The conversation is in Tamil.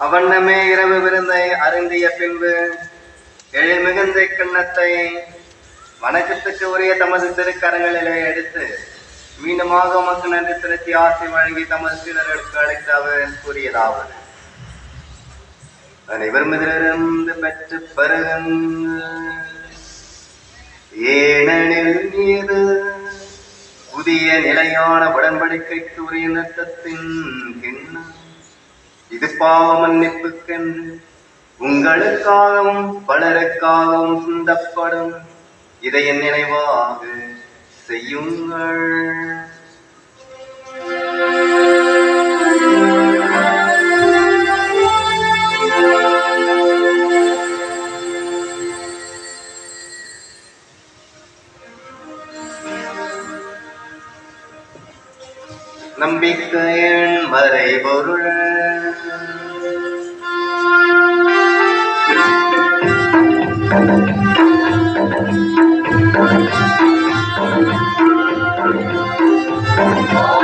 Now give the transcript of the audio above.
அவண்ணமே இரவு விருந்தை அருந்திய பின்பு எழில் மிகுந்த கிண்ணத்தை வணக்கத்துக்கு உரிய தமது திருக்கரங்களிலே எடுத்து மீண்டுமாக உமக்கு நன்றி செலுத்தி ஆசை வழங்கி தமது சீடர்களுக்கு அழைத்து அவர் கூறியதாவது. அனைவர் மிதிலிருந்து பெற்று பருகுங்கள் ஏனெனில் இது புதிய நிலையான உடன்படிக்கைக்கு உரிய நிறுத்தத்தின் பாவ மன்னிப்புக்கென்று உங்களுக்காகவும் பலருக்காகவும் சிந்தப்படும் இதை என் நினைவாக செய்யுங்கள். நம்பிக்கையின் மறைபொருள் Oh